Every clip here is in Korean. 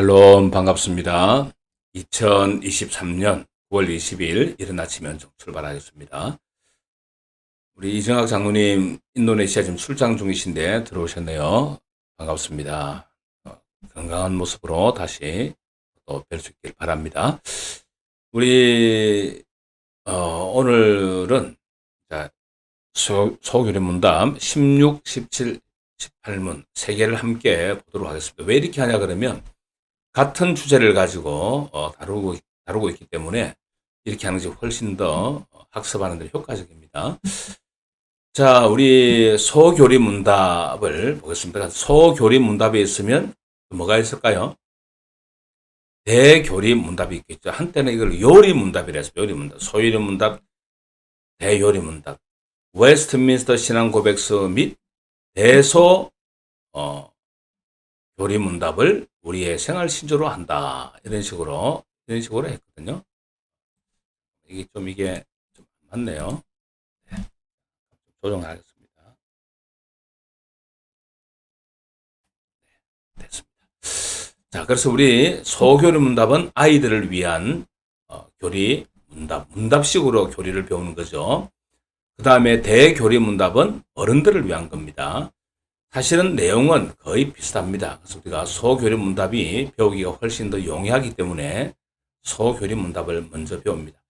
샬롬 반갑습니다. 2023년 9월 20일 이른 아침 연정 출발하겠습니다. 우리 이정학 장로님 인도네시아 지금 출장 중이신데 들어오셨네요. 반갑습니다. 어, 건강한 모습으로 다시 또 뵐 수 있길 바랍니다. 우리 어, 오늘은 자, 소, 소교리 문답 16, 17, 18문 세 개를 함께 보도록 하겠습니다. 왜 이렇게 하냐 그러면 같은 주제를 가지고 어, 다루고 다루고 있기 때문에 이렇게 하는 것이 훨씬 더 어, 학습하는 데 효과적입니다. 자, 우리 소교리 문답을 보겠습니다. 소교리 문답에 있으면 뭐가 있을까요? 대교리 문답이 있겠죠. 한때는 이걸 요리 문답이라 해서 요리 문답, 소요리 문답, 대요리 문답, 웨스트민스터 신앙 고백서 및 대소 어, 교리 문답을 우리의 생활 신조로 한다. 이런 식으로 이런 식으로 했거든요. 이게 좀 이게 좀 맞네요. 네. 조정하겠습니다. 네, 됐습니다. 자, 그래서 우리 소교리 문답은 아이들을 위한 어, 교리 문답, 문답식으로 교리를 배우는 거죠. 그 다음에 대교리 문답은 어른들을 위한 겁니다. 사실은 내용은 거의 비슷합니다. 그래서 우리가 소교리 문답이 배우기가 훨씬 더 용이하기 때문에 소교리 문답을 먼저 배웁니다.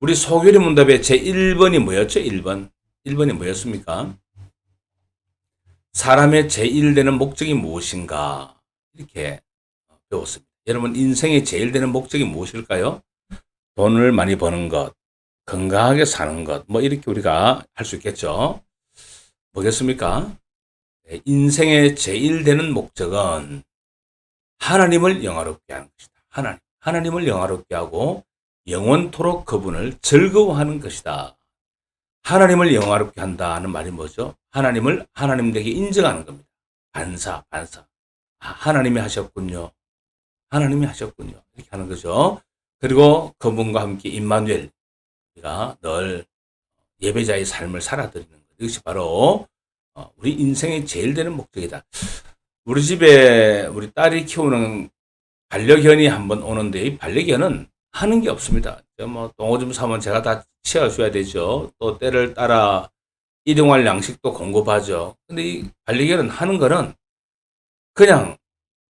우리 소교리 문답의 제 1번이 뭐였죠? 1번. 1번이 뭐였습니까? 사람의 제일 되는 목적이 무엇인가? 이렇게 배웠습니다. 여러분, 인생의 제일 되는 목적이 무엇일까요? 돈을 많이 버는 것, 건강하게 사는 것, 뭐 이렇게 우리가 할 수 있겠죠. 뭐겠습니까? 네, 인생의 제일 되는 목적은 하나님을 영화롭게 하는 것이다. 하나님. 하나님을 영화롭게 하고 영원토록 그분을 즐거워하는 것이다. 하나님을 영화롭게 한다는 말이 뭐죠? 하나님을 하나님에게 인정하는 겁니다. 반사, 반사. 아, 하나님이 하셨군요. 하나님이 하셨군요. 이렇게 하는 거죠. 그리고 그분과 함께 임마누엘, 우리가 늘 예배자의 삶을 살아드리는 것. 이것이 바로 어, 우리 인생의 제일 되는 목적이다. 우리 집에 우리 딸이 키우는 반려견이 한번 오는데 이 반려견은 하는 게 없습니다. 뭐 똥오줌 사면 제가 다 치워줘야 되죠. 또 때를 따라 일용할 양식도 공급하죠. 근데 이 반려견은 하는 거는 그냥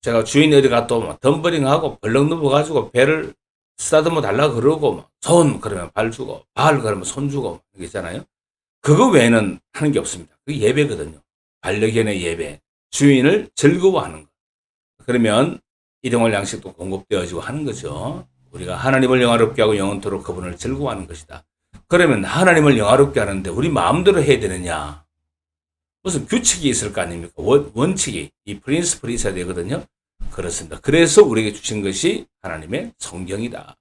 제가 주인이 어디 가또 막 덤버링하고 벌렁 누워가지고 배를 쓰다듬어 달라 그러고 손 그러면 발 주고 발 그러면 손 주고 이게 있잖아요. 그거 외에는 하는 게 없습니다. 그게 예배거든요. 반려견의 예배. 주인을 즐거워하는 것. 그러면 일용할 양식도 공급되어지고 하는 거죠. 우리가 하나님을 영화롭게 하고 영원토록 그분을 즐거워하는 것이다. 그러면 하나님을 영화롭게 하는데 우리 마음대로 해야 되느냐? 무슨 규칙이 있을 거 아닙니까? 원, 원칙이, 이 프린스플이 있어야 되거든요. 그렇습니다. 그래서 우리에게 주신 것이 하나님의 성경이다.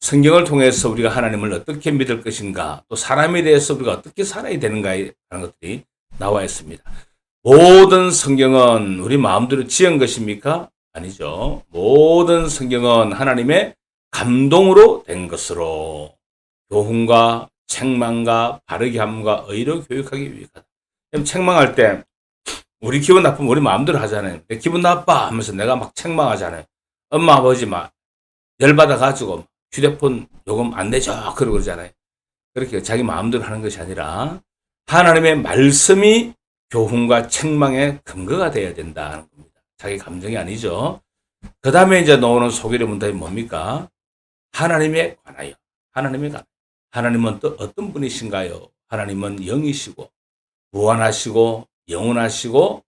성경을 통해서 우리가 하나님을 어떻게 믿을 것인가, 또 사람에 대해서 우리가 어떻게 살아야 되는가에 하는 것들이 나와 있습니다. 모든 성경은 우리 마음대로 지은 것입니까? 아니죠. 모든 성경은 하나님의 감동으로 된 것으로 교훈과 책망과 바르게 함과 의로 교육하기 위하다. 책망할 때 우리 기분 나쁘면 우리 마음대로 하잖아요. 내 기분 나빠 하면서 내가 막 책망하잖아요. 엄마 아버지 막 열받아 가지고 휴대폰 요금 안 내죠. 그러고 그러잖아요. 그렇게 자기 마음대로 하는 것이 아니라 하나님의 말씀이 교훈과 책망의 근거가 되어야 된다는 겁니다. 자기 감정이 아니죠. 그 다음에 이제 나오는 소개의 문답이 뭡니까? 하나님에 관하여. 하나님에 관하여. 하나님은 또 어떤 분이신가요? 하나님은 영이시고, 무한하시고, 영원하시고,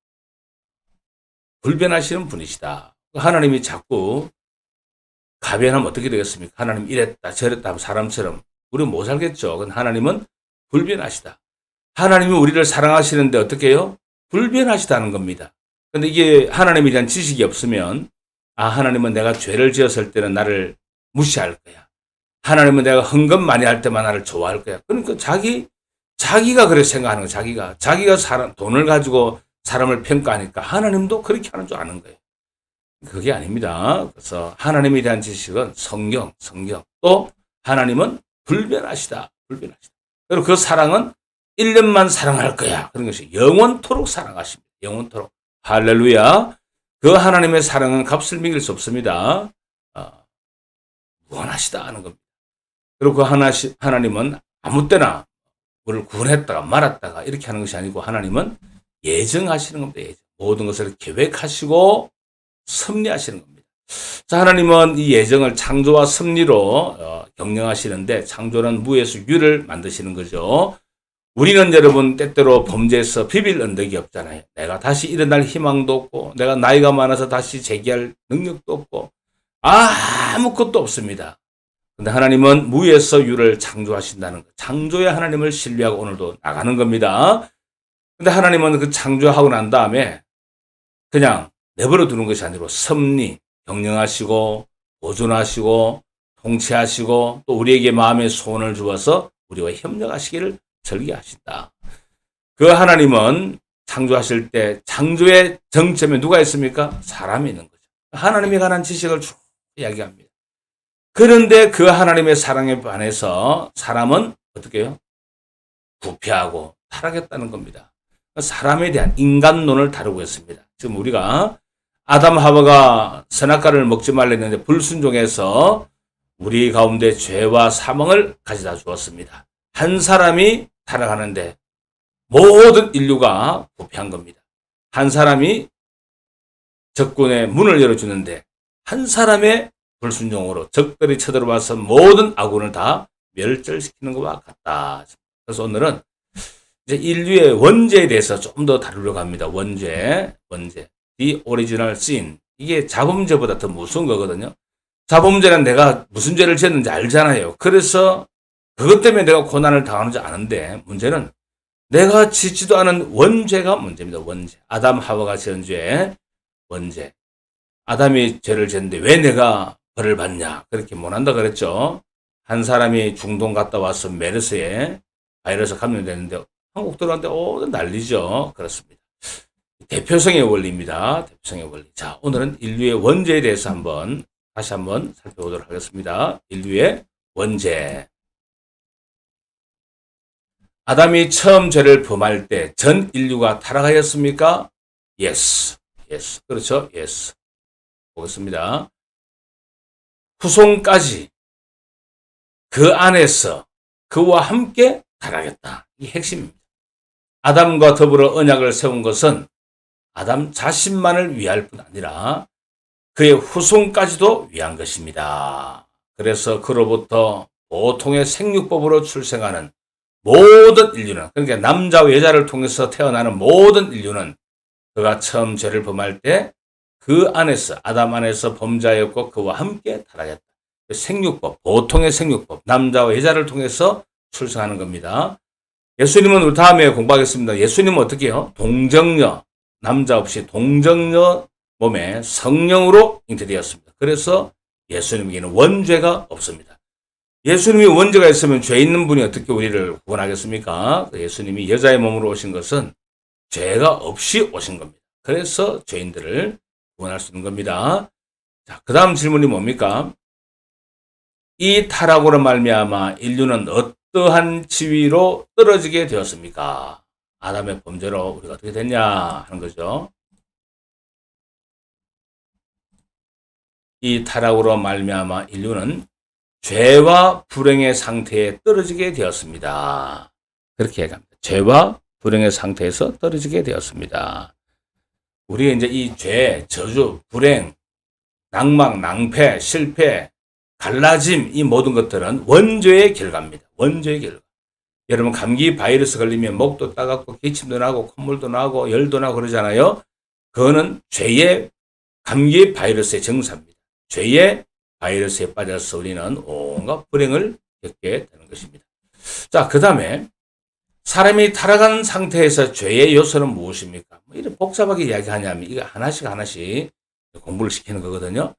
불변하시는 분이시다. 하나님이 자꾸 가변하면 어떻게 되겠습니까? 하나님 이랬다 저랬다 하면 사람처럼 우리 못 살겠죠. 그건 하나님은 불변하시다. 하나님이 우리를 사랑하시는데 어떻게 해요? 불변하시다는 겁니다. 근데 이게 하나님에 대한 지식이 없으면 아 하나님은 내가 죄를 지었을 때는 나를 무시할 거야. 하나님은 내가 헌금 많이 할 때만 나를 좋아할 거야. 그러니까 자기 자기가 그렇게 생각하는 거야. 자기가 자기가 사람 돈을 가지고 사람을 평가하니까 하나님도 그렇게 하는 줄 아는 거예요. 그게 아닙니다. 그래서 하나님에 대한 지식은 성경, 성경. 또 하나님은 불변하시다. 불변하시다. 그리고 그 사랑은 1년만 사랑할 거야. 그런 것이 영원토록 사랑하십니다. 영원토록. 할렐루야. 그 하나님의 사랑은 값을 매길 수 없습니다. 어, 무한하시다 하는 겁니다. 그리고 그 하나, 하나님은 아무 때나 우리를 구원했다가 말았다가 이렇게 하는 것이 아니고 하나님은 예정하시는 겁니다. 예정. 모든 것을 계획하시고 섭리하시는 겁니다. 자, 하나님은 이 예정을 창조와 섭리로 어, 경영하시는데 창조는 무에서 유를 만드시는 거죠. 우리는 여러분 때때로 범죄에서 비빌 언덕이 없잖아요. 내가 다시 일어날 희망도 없고 내가 나이가 많아서 다시 재기할 능력도 없고 아무것도 없습니다. 근데 하나님은 무에서 유를 창조하신다는 것. 창조의 하나님을 신뢰하고 오늘도 나가는 겁니다. 근데 하나님은 그 창조하고 난 다음에 그냥 내버려 두는 것이 아니고 섭리, 경영하시고 보존하시고 통치하시고 또 우리에게 마음의 소원을 주어서 우리와 협력하시기를 절개하신다. 그 하나님은 창조하실 때 창조의 정점에 누가 있습니까? 사람이 있는 거죠. 하나님에 관한 지식을 쭉 이야기합니다. 그런데 그 하나님의 사랑에 반해서 사람은 어떻게 해요? 부패하고 타락했다는 겁니다. 사람에 대한 인간론을 다루고 있습니다. 지금 우리가 아담 하와가 선악과를 먹지 말라 했는데 불순종해서 우리 가운데 죄와 사망을 가져다 주었습니다. 한 사람이 타락하는데 모든 인류가 부패한 겁니다. 한 사람이 적군의 문을 열어주는데 한 사람의 불순종으로 적들이 쳐들어와서 모든 아군을 다 멸절시키는 것과 같다. 그래서 오늘은 이제 인류의 원죄에 대해서 좀 더 다루려고 합니다. 원죄, 원죄. The original sin. 이게 자범죄보다 더 무서운 거거든요. 자범죄는 내가 무슨 죄를 지었는지 알잖아요. 그래서 그것 때문에 내가 고난을 당하는지 아는데 문제는 내가 짓지도 않은 원죄가 문제입니다. 원죄. 아담 하와가 지은 죄, 원죄. 아담이 죄를 지었는데 왜 내가 벌을 받냐? 그렇게 못한다 그랬죠. 한 사람이 중동 갔다 와서 메르스에 바이러스 감염됐는데 한국 들어갔는데 오 난리죠. 그렇습니다. 대표성의 원리입니다. 대표성의 원리. 자, 오늘은 인류의 원죄에 대해서 한번 다시 한번 살펴보도록 하겠습니다. 인류의 원죄. 아담이 처음 죄를 범할 때 전 인류가 타락하였습니까? Yes. Yes. 그렇죠? Yes. 보겠습니다. 후손까지 그 안에서 그와 함께 타락했다. 이 핵심입니다. 아담과 더불어 언약을 세운 것은 아담 자신만을 위할 뿐 아니라 그의 후손까지도 위한 것입니다. 그래서 그로부터 보통의 생육법으로 출생하는 모든 인류는 그러니까 남자와 여자를 통해서 태어나는 모든 인류는 그가 처음 죄를 범할 때 그 안에서 아담 안에서 범자였고 그와 함께 타락했다. 생육법, 보통의 생육법, 남자와 여자를 통해서 출생하는 겁니다. 예수님은 우리 다음에 공부하겠습니다. 예수님은 어떻게 해요? 동정녀, 남자 없이 동정녀 몸에 성령으로 잉태되었습니다. 그래서 예수님에게는 원죄가 없습니다. 예수님이 원죄가 있으면 죄 있는 분이 어떻게 우리를 구원하겠습니까? 그 예수님이 여자의 몸으로 오신 것은 죄가 없이 오신 겁니다. 그래서 죄인들을 구원할 수 있는 겁니다. 자, 그 다음 질문이 뭡니까? 이 타락으로 말미암아 인류는 어떠한 지위로 떨어지게 되었습니까? 아담의 범죄로 우리가 어떻게 됐냐 하는 거죠. 이 타락으로 말미암아 인류는 죄와 불행의 상태에 떨어지게 되었습니다. 그렇게 얘기합니다. 죄와 불행의 상태에서 떨어지게 되었습니다. 우리가 이제 이 죄, 저주, 불행, 낭망, 낭패, 실패, 갈라짐 이 모든 것들은 원죄의 결과입니다. 원죄의 결과. 여러분 감기 바이러스 걸리면 목도 따갑고 기침도 나고 콧물도 나고 열도 나고 그러잖아요. 그거는 죄의 감기 바이러스의 증상입니다. 죄의 바이러스에 빠져서 우리는 온갖 불행을 겪게 되는 것입니다. 자, 그 다음에 사람이 타락한 상태에서 죄의 요소는 무엇입니까? 뭐 이렇게 복잡하게 이야기하냐면 이거 하나씩 하나씩 공부를 시키는 거거든요.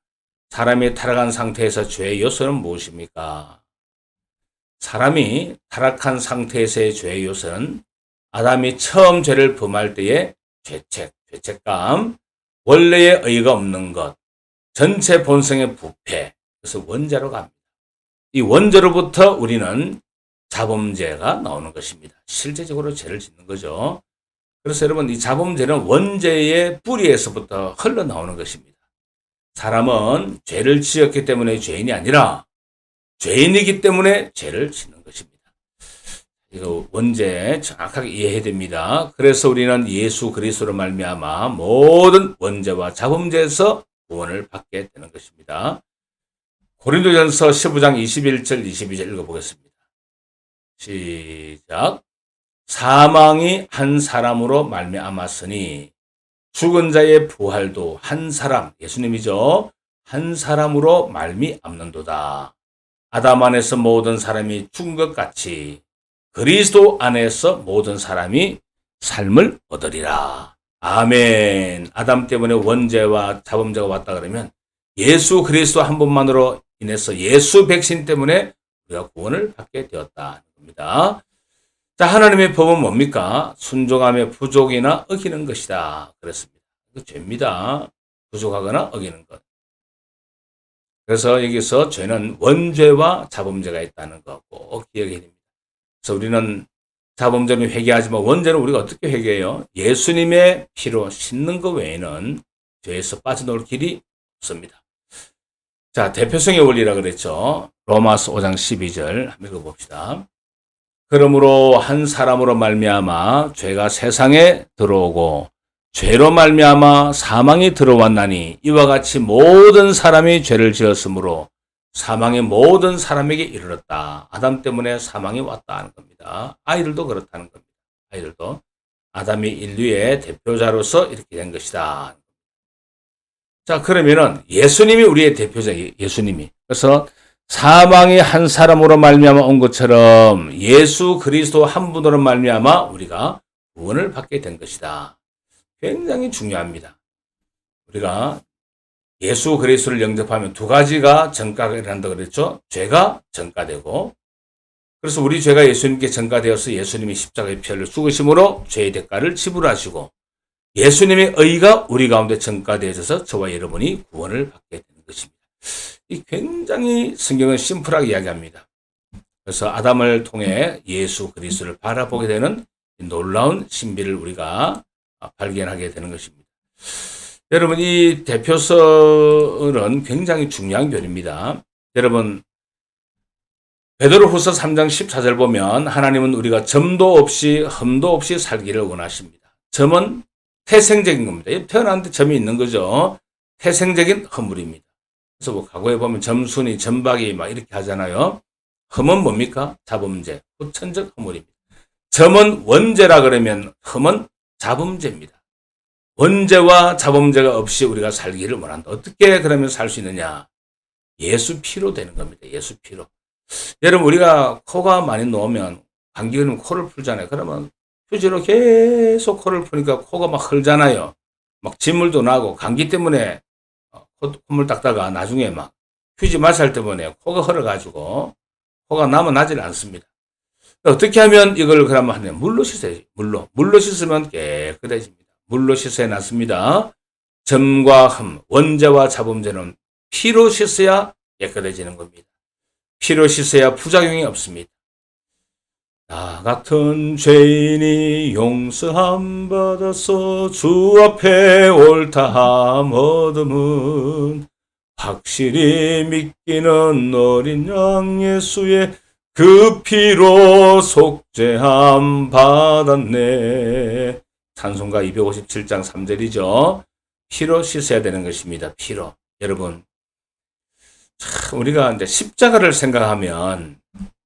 사람이 타락한 상태에서 죄의 요소는 무엇입니까? 사람이 타락한 상태에서의 죄의 요소는 아담이 처음 죄를 범할 때의 죄책, 죄책감, 원래의 의가 없는 것, 전체 본성의 부패, 그래서 원죄로 갑니다. 이 원죄로부터 우리는 자범죄가 나오는 것입니다. 실제적으로 죄를 짓는 거죠. 그래서 여러분 이 자범죄는 원죄의 뿌리에서부터 흘러나오는 것입니다. 사람은 죄를 지었기 때문에 죄인이 아니라 죄인이기 때문에 죄를 짓는 것입니다. 이거 원죄 정확하게 이해해야 됩니다. 그래서 우리는 예수 그리스도로 말미암아 모든 원죄와 자범죄에서 구원을 받게 되는 것입니다. 고린도전서 15장 21절 22절 읽어보겠습니다. 시작. 사망이 한 사람으로 말미암았으니 죽은 자의 부활도 한 사람 예수님이죠. 한 사람으로 말미암는도다. 아담 안에서 모든 사람이 죽은 것 같이 그리스도 안에서 모든 사람이 삶을 얻으리라. 아멘. 아담 때문에 원죄와 자범죄가 왔다 그러면 예수 그리스도 한 분만으로 인해서 예수 백신 때문에 우리가 구원을 받게 되었다는 겁니다. 자, 하나님의 법은 뭡니까? 순종함의 부족이나 어기는 것이다. 그랬습니다. 그 죄입니다. 부족하거나 어기는 것. 그래서 여기서 죄는 원죄와 자범죄가 있다는 거꼭 기억해야 됩니다. 그래서 우리는 자범죄는 회개하지만 원죄는 우리가 어떻게 회개해요? 예수님의 피로 씻는 것 외에는 죄에서 빠져나올 길이 없습니다. 자, 대표성의 원리라 그랬죠. 로마서 5장 12절 한번 읽어봅시다. 그러므로 한 사람으로 말미암아 죄가 세상에 들어오고 죄로 말미암아 사망이 들어왔나니 이와 같이 모든 사람이 죄를 지었으므로 사망이 모든 사람에게 이르렀다. 아담 때문에 사망이 왔다 하는 겁니다. 아이들도 그렇다는 겁니다. 아이들도 아담이 인류의 대표자로서 이렇게 된 것이다. 자, 그러면은 예수님이 우리의 대표자 예수님이. 그래서 사망이 한 사람으로 말미암아 온 것처럼 예수 그리스도 한 분으로 말미암아 우리가 구원을 받게 된 것이다. 굉장히 중요합니다. 우리가 예수 그리스도를 영접하면 두 가지가 전가가 일어난다 그랬죠. 죄가 전가되고 그래서 우리 죄가 예수님께 전가되어서 예수님이 십자가의 피를 죽으심으로 죄의 대가를 지불하시고 예수님의 의가 우리 가운데 전가되어져서 저와 여러분이 구원을 받게 되는 것입니다. 이 굉장히 성경은 심플하게 이야기합니다. 그래서 아담을 통해 예수 그리스도를 바라보게 되는 놀라운 신비를 우리가 발견하게 되는 것입니다. 여러분 이 대표서는 굉장히 중요한 교리입니다. 여러분 베드로후서 3장 14절 보면 하나님은 우리가 점도 없이 흠도 없이 살기를 원하십니다. 점은 태생적인 겁니다. 태어났는데 점이 있는 거죠. 태생적인 허물입니다. 그래서 뭐 과거에 보면 점순이, 점박이 막 이렇게 하잖아요. 흠은 뭡니까? 자범죄, 후천적 허물입니다. 점은 원죄라 그러면 흠은 자범죄입니다. 원죄와 자범죄가 없이 우리가 살기를 원한다. 어떻게 그러면 살 수 있느냐? 예수 피로 되는 겁니다. 예수 피로. 여러분 우리가 코가 많이 놓으면 감기 걸리면 코를 풀잖아요. 그러면 휴지로 계속 코를 푸니까 코가 막 흘잖아요. 막 진물도 나고 감기 때문에 어, 콧물 닦다가 나중에 막 휴지 마살 때문에 코가 흘러가지고 코가 남아나질 않습니다. 어떻게 하면 이걸 그러면 하냐? 물로 씻어야지. 물로. 물로 씻으면 깨끗해집니다. 물로 씻어야 낫습니다. 점과 흠, 원죄와 자범죄는 피로 씻어야 깨끗해지는 겁니다. 피로 씻어야 부작용이 없습니다. 나 같은 죄인이 용서함 받아서 주 앞에 옳다함 얻음은 확실히 믿기는 어린 양 예수의 그 피로 속죄함 받았네. 찬송가 257장 3절이죠. 피로 씻어야 되는 것입니다. 피로. 여러분, 참 우리가 이제 십자가를 생각하면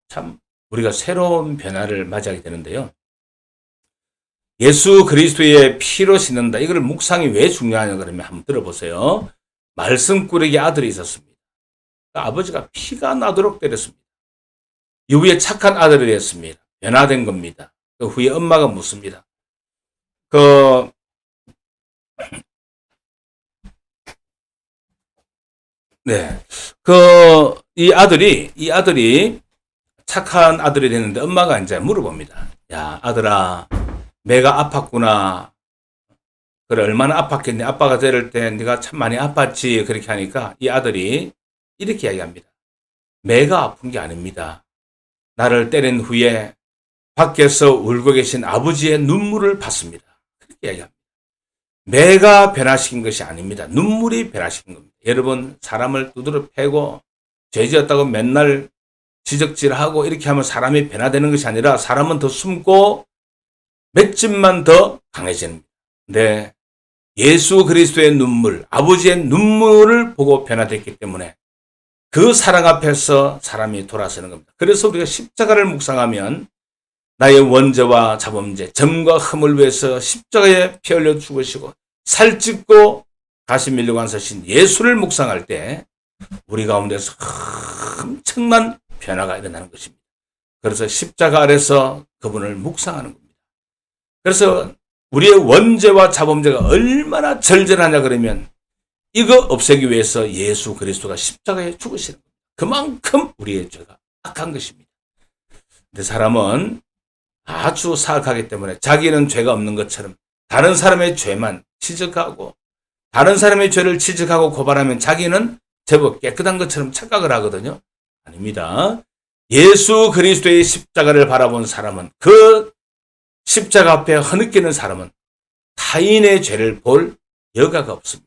참 우리가 새로운 변화를 맞이하게 되는데요. 예수 그리스도의 피로 씻는다. 이걸 묵상이 왜 중요하냐 그러면 한번 들어보세요. 말씀꾸러기 아들이 있었습니다. 그 아버지가 피가 나도록 때렸습니다. 이후에 착한 아들이 됐습니다. 변화된 겁니다. 그 후에 엄마가 묻습니다. 그, 네. 그, 이 아들이, 이 아들이 착한 아들이 됐는데 엄마가 이제 물어봅니다. 야, 아들아, 내가 아팠구나. 그래, 얼마나 아팠겠니? 아빠가 데릴 때 네가 참 많이 아팠지. 그렇게 하니까 이 아들이 이렇게 이야기합니다. 내가 아픈 게 아닙니다. 나를 때린 후에 밖에서 울고 계신 아버지의 눈물을 봤습니다. 이렇게 이야기합니다. 매가 변화시킨 것이 아닙니다. 눈물이 변화시킨 겁니다. 여러분 사람을 두드려 패고 죄지었다고 맨날 지적질하고 이렇게 하면 사람이 변화되는 것이 아니라 사람은 더 숨고 맷집만 더 겁니다. 근데 예수 그리스도의 눈물, 아버지의 눈물을 보고 변화됐기 때문에 그 사랑 앞에서 사람이 돌아서는 겁니다. 그래서 우리가 십자가를 묵상하면 나의 원죄와 자범죄, 점과 흠을 위해서 십자가에 피 흘려 죽으시고 살찢고 가시 밀려고 앉으신 예수를 묵상할 때 우리 가운데서 엄청난 변화가 일어나는 것입니다. 그래서 십자가 아래서 그분을 묵상하는 겁니다. 그래서 우리의 원죄와 자범죄가 얼마나 절절하냐 그러면 이거 없애기 위해서 예수 그리스도가 십자가에 죽으시는 겁니다. 그만큼 우리의 죄가 악한 것입니다. 근데 사람은 아주 사악하기 때문에 자기는 죄가 없는 것처럼 다른 사람의 죄만 지적하고 다른 사람의 죄를 지적하고 고발하면 자기는 제법 깨끗한 것처럼 착각을 하거든요. 아닙니다. 예수 그리스도의 십자가를 바라본 사람은 그 십자가 앞에 허느끼는 사람은 타인의 죄를 볼 여가가 없습니다.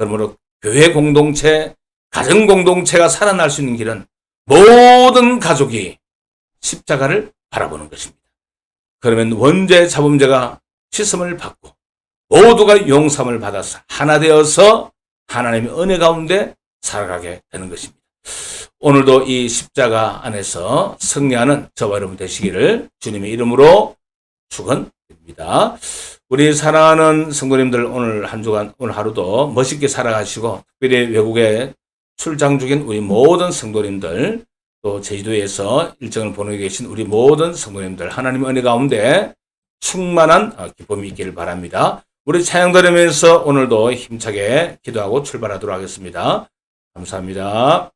그러므로 교회 공동체, 가정 공동체가 살아날 수 있는 길은 모든 가족이 십자가를 바라보는 것입니다. 그러면 원죄 자범죄가 씻음을 받고 모두가 용서함을 받아서 하나 되어서 하나님의 은혜 가운데 살아가게 되는 것입니다. 오늘도 이 십자가 안에서 승리하는 저와 여러분 되시기를 주님의 이름으로 축원드립니다. 우리 사랑하는 성도님들 오늘 한 주간 오늘 하루도 멋있게 살아가시고 특별히 외국에 출장 중인 우리 모든 성도님들 또 제주도에서 일정을 보내고 계신 우리 모든 성도님들 하나님의 은혜 가운데 충만한 어, 기쁨이 있기를 바랍니다. 우리 찬양 들으면서 오늘도 힘차게 기도하고 출발하도록 하겠습니다. 감사합니다.